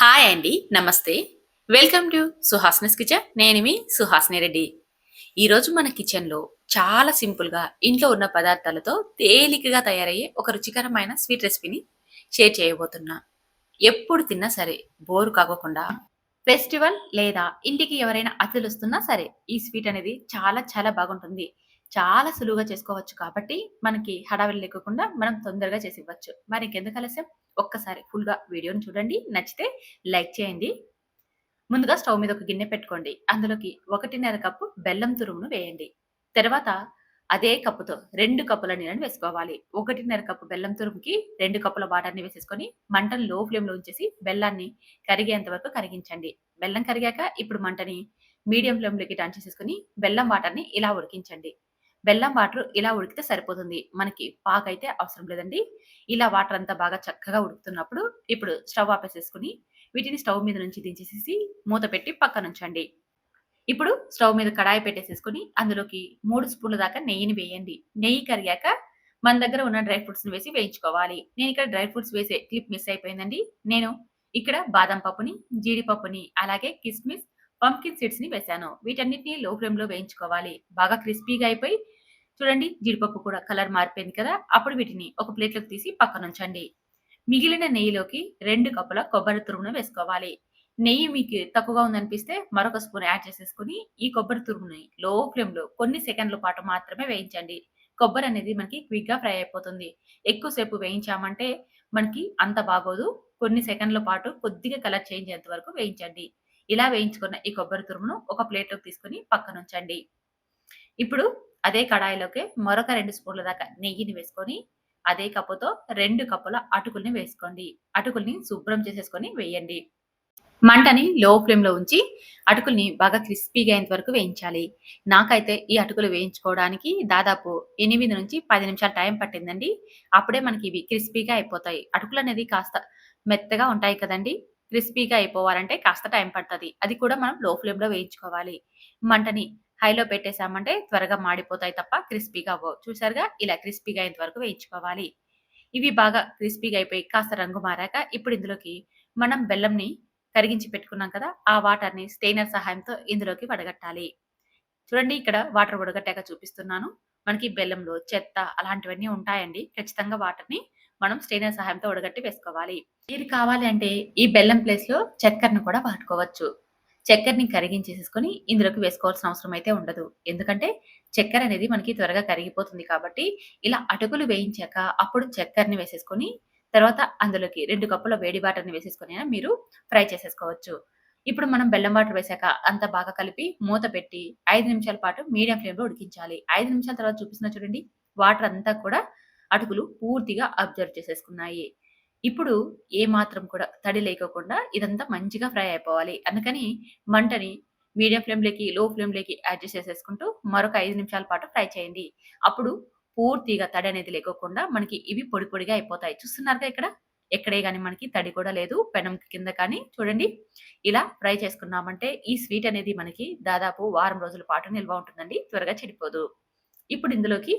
Hi అండి నమస్తే. Welcome to సుహాస్నస్ కిచెన్. నేను మీ సుహాస్ని రెడ్డి. ఈరోజు మన కిచెన్లో చాలా సింపుల్గా ఇంట్లో ఉన్న పదార్థాలతో తేలికగా తయారయ్యే ఒక రుచికరమైన స్వీట్ రెసిపీని షేర్ చేయబోతున్నా. ఎప్పుడు తిన్నా సరే బోరు కాకోకుండా ఫెస్టివల్ లేదా ఇంటికి ఎవరైనా అతిథులు వస్తున్నా సరే ఈ స్వీట్ అనేది చాలా చాలా బాగుంటుంది. చాలా సులువుగా చేసుకోవచ్చు కాబట్టి మనకి హడావిడి లేకుండా మనం తొందరగా చేసి ఇవ్వచ్చు. మరి ఇంకెందుకు ఆలస్యం? ఒక్కసారి ఫుల్గా వీడియోని చూడండి. నచ్చితే లైక్ చేయండి. ముందుగా స్టవ్ మీద ఒక గిన్నె పెట్టుకోండి. అందులోకి ఒకటిన్నర కప్పు బెల్లం తురుమును వేయండి. తర్వాత అదే కప్పుతో రెండు కప్పుల నీళ్ళని వేసుకోవాలి. ఒకటిన్నర కప్పు బెల్లం తురుముకి రెండు కప్పుల వాటర్ని వేసేసుకొని మంటను లో ఫ్లేమ్లో ఉంచేసి బెల్లాన్ని కరిగేంత వరకు కరిగించండి. బెల్లం కరిగాక ఇప్పుడు మంటని మీడియం ఫ్లేమ్లోకి టర్న్ చేసేసుకొని బెల్లం వాటర్ని ఇలా ఉడికించండి. బెల్లం వాటర్ ఇలా ఉడికితే సరిపోతుంది. మనకి పాక అయితే అవసరం లేదండి. ఇలా వాటర్ అంతా బాగా చక్కగా ఉడుకుతున్నప్పుడు ఇప్పుడు స్టవ్ ఆపేసేసుకుని వీటిని స్టవ్ మీద నుంచి దించేసేసి మూత పెట్టి పక్కన ఉంచండి. ఇప్పుడు స్టవ్ మీద కడాయి పెట్టేసేసుకుని అందులోకి మూడు స్పూన్ల దాకా నెయ్యిని వేయండి. నెయ్యి కరిగాక మన దగ్గర ఉన్న డ్రై ఫ్రూట్స్ని వేసి వేయించుకోవాలి. నేను ఇక్కడ డ్రై ఫ్రూట్స్ వేసే క్లిప్ మిస్ అయిపోయిందండి. నేను ఇక్కడ బాదం పప్పుని జీడిపప్పుని అలాగే కిస్మిస్ పంకిన్ సీడ్స్ని వేశాను వీటన్నిటిని లో ఫ్లేమ్లో వేయించుకోవాలి. బాగా క్రిస్పీగా అయిపోయి చూడండి జీడిపప్పు కూడా కలర్ మారిపోయింది కదా? అప్పుడు వీటిని ఒక ప్లేట్లోకి తీసి పక్కన ఉంచండి. మిగిలిన నెయ్యిలోకి రెండు కప్పుల కొబ్బరి తురుమును వేసుకోవాలి. నెయ్యి మీకు తక్కువగా ఉందనిపిస్తే మరొక స్పూన్ యాడ్ చేసేసుకుని ఈ కొబ్బరి తురుముని లో ఫ్లేమ్లో కొన్ని సెకండ్ల పాటు మాత్రమే వేయించండి. కొబ్బరి అనేది మనకి క్విక్గా ఫ్రై అయిపోతుంది. ఎక్కువసేపు వేయించామంటే మనకి అంత బాగోదు. కొన్ని సెకండ్ల పాటు కొద్దిగా కలర్ చేంజ్ అయ్యేంత వరకు వేయించండి. ఇలా వేయించుకున్న ఈ కొబ్బరి తురుమును ఒక ప్లేట్లోకి తీసుకుని పక్కన ఉంచండి ఇప్పుడు అదే కడాయిలోకి మరొక రెండు స్పూన్ల దాకా నెయ్యిని వేసుకొని అదే కప్పుతో రెండు కప్పుల అటుకుల్ని వేసుకోండి. అటుకుల్ని శుభ్రం చేసేసుకొని వేయండి. మంటని లో ఫ్లేమ్లో ఉంచి అటుకుల్ని బాగా క్రిస్పీగా అయ్యేంత వరకు వేయించాలి. నాకైతే ఈ అటుకులు వేయించుకోవడానికి దాదాపు ఎనిమిది నుంచి పది నిమిషాలు టైం పట్టిందండి. అప్పుడే మనకి ఇవి క్రిస్పీగా అయిపోతాయి. అటుకులు అనేది కాస్త మెత్తగా ఉంటాయి కదండి. క్రిస్పీగా అయిపోవాలంటే కాస్త టైం పడుతుంది. అది కూడా మనం లో ఫ్లేమ్లో వేయించుకోవాలి. మంటని హైలో పెట్టేశామంటే త్వరగా మాడిపోతాయి తప్ప క్రిస్పీగా అవ్వవు. చూసారుగా? ఇలా క్రిస్పీగా అయ్యేంత వరకు వేయించుకోవాలి. ఇవి బాగా క్రిస్పీగా అయిపోయి కాస్త రంగు మారాక ఇప్పుడు ఇందులోకి మనం బెల్లంని కరిగించి పెట్టుకున్నాం కదా ఆ వాటర్ని స్టెయినర్ సహాయంతో ఇందులోకి వడగట్టాలి. చూడండి ఇక్కడ వాటర్ వడగట్టాక చూపిస్తున్నాను. మనకి బెల్లంలో చెత్త అలాంటివన్నీ ఉంటాయండి. ఖచ్చితంగా వాటర్ని మనం స్ట్రైనర్ సహాయంతో ఉడగట్టి వేసుకోవాలి. మీరు కావాలి అంటే ఈ బెల్లం ప్లేస్లో చక్కెరను కూడా వాడుకోవచ్చు. చక్కెరని కరిగించేసేసుకొని ఇందులోకి వేసుకోవాల్సిన అవసరం అయితే ఉండదు. ఎందుకంటే చక్కెర అనేది మనకి త్వరగా కరిగిపోతుంది కాబట్టి ఇలా అటుకులు వేయించాక అప్పుడు చక్కెరని వేసేసుకొని తర్వాత అందులోకి రెండు కప్పుల వేడి వాటర్ని వేసేసుకొని మీరు ఫ్రై చేసేసుకోవచ్చు. ఇప్పుడు మనం బెల్లం వాటర్ వేసాక అంత బాగా కలిపి మూత పెట్టి ఐదు నిమిషాల పాటు మీడియం ఫ్లేమ్లో ఉడికించాలి. ఐదు నిమిషాల తర్వాత చూపిస్తున్న చూడండి వాటర్ అంతా కూడా అటుకులు పూర్తిగా అబ్జర్వ్ చేసేసుకున్నాయి. ఇప్పుడు ఏ మాత్రం కూడా తడి లేకోకుండా ఇదంతా మంచిగా ఫ్రై అయిపోవాలి. అందుకని మంటని మీడియం ఫ్లేమ్లోకి లో ఫ్లేమ్లోకి అడ్జస్ట్ చేసేసుకుంటూ మరొక ఐదు నిమిషాల పాటు ఫ్రై చేయండి. అప్పుడు పూర్తిగా తడి అనేది లేకోకుండా మనకి ఇవి పొడి పొడిగా అయిపోతాయి. చూస్తున్నారుగా ఇక్కడ? ఎక్కడే కానీ మనకి తడి కూడా లేదు. పెనం కింద కానీ చూడండి. ఇలా ఫ్రై చేసుకున్నామంటే ఈ స్వీట్ అనేది మనకి దాదాపు వారం రోజుల పాటు నిల్వ ఉంటుందండి. త్వరగా చెడిపోదు. ఇప్పుడు ఇందులోకి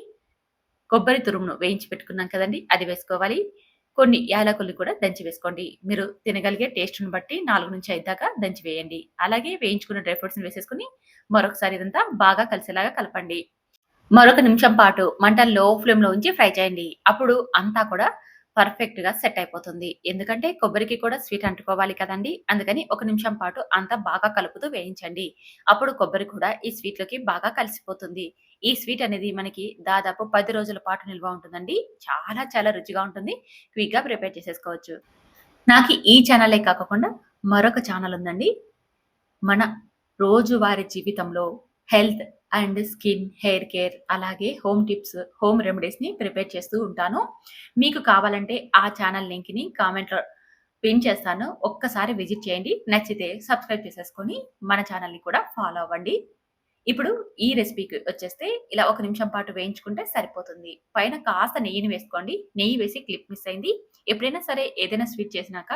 కొబ్బరి తురుమును వేయించి పెట్టుకున్నాం కదండి అది వేసుకోవాలి. కొన్ని యాలకులు కూడా దంచి వేసుకోండి. మీరు తినగలిగే టేస్ట్ని బట్టి నాలుగు నుంచి ఐదు దాకా దంచి వేయండి. అలాగే వేయించుకున్న డ్రై ఫ్రూట్స్ని వేసేసుకుని మరొకసారి ఇదంతా బాగా కలిసేలాగా కలపండి. మరొక నిమిషం పాటు మంట లో ఫ్లేమ్లో ఉంచి ఫ్రై చేయండి. అప్పుడు అంతా కూడా పర్ఫెక్ట్గా సెట్ అయిపోతుంది. ఎందుకంటే కొబ్బరికి కూడా స్వీట్ అంటుకోవాలి కదండి. అందుకని ఒక నిమిషం పాటు అంతా బాగా కలుపుతూ వేయించండి. అప్పుడు కొబ్బరి కూడా ఈ స్వీట్లోకి బాగా కలిసిపోతుంది. ఈ స్వీట్ అనేది మనకి దాదాపు పది రోజుల పాటు నిల్వ ఉంటుందండి. చాలా చాలా రుచిగా ఉంటుంది. క్విక్గా ప్రిపేర్ చేసేసుకోవచ్చు. నాకు ఈ ఛానలే కాకుండా మరొక ఛానల్ ఉందండి. మన రోజువారి జీవితంలో health and skin hair care అలాగే హోమ్ టిప్స్ హోమ్ రెమెడీస్ని ప్రిపేర్ చేస్తూ ఉంటాను. మీకు కావాలంటే ఆ ఛానల్ లింక్ని కామెంట్లో పిన్ చేస్తాను. ఒక్కసారి విజిట్ చేయండి. నచ్చితే సబ్స్క్రైబ్ చేసేసుకొని మన ఛానల్ని కూడా ఫాలో అవ్వండి. ఇప్పుడు ఈ రెసిపీకి వచ్చేస్తే ఇలా ఒక నిమిషం పాటు వేయించుకుంటే సరిపోతుంది. పైన కాస్త నెయ్యిని వేసుకోండి. నెయ్యి వేసి క్లిప్ మిస్ అయింది. ఎప్పుడైనా సరే ఏదైనా స్వీట్ చేసినాక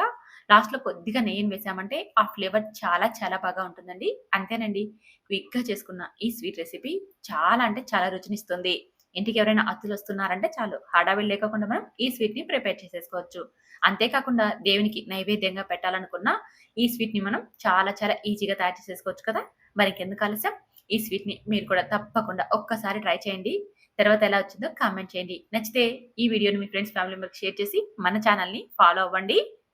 లాస్ట్లో కొద్దిగా నెయ్యిని వేసామంటే ఆ ఫ్లేవర్ చాలా చాలా బాగా ఉంటుందండి. అంతేనండి. క్విక్గా చేసుకున్న ఈ స్వీట్ రెసిపీ చాలా అంటే చాలా రుచినిస్తుంది. ఇంటికి ఎవరైనా అతిథులు వస్తున్నారంటే చాలు హడావిడి లేకుండా మనం ఈ స్వీట్ని ప్రిపేర్ చేసేసుకోవచ్చు. అంతేకాకుండా దేవునికి నైవేద్యంగా పెట్టాలనుకున్న ఈ స్వీట్ని మనం చాలా చాలా ఈజీగా తయారు చేసేసుకోవచ్చు కదా! మరి ఇంకెందుకు ఆలస్యం? ఈ స్వీట్ని మీరు కూడా తప్పకుండా ఒక్కసారి ట్రై చేయండి. తర్వాత ఎలా వచ్చిందో కామెంట్ చేయండి. నచ్చితే ఈ వీడియోని మీ ఫ్రెండ్స్ ఫ్యామిలీ మెంబర్కి షేర్ చేసి మన ఛానల్ని ఫాలో అవ్వండి.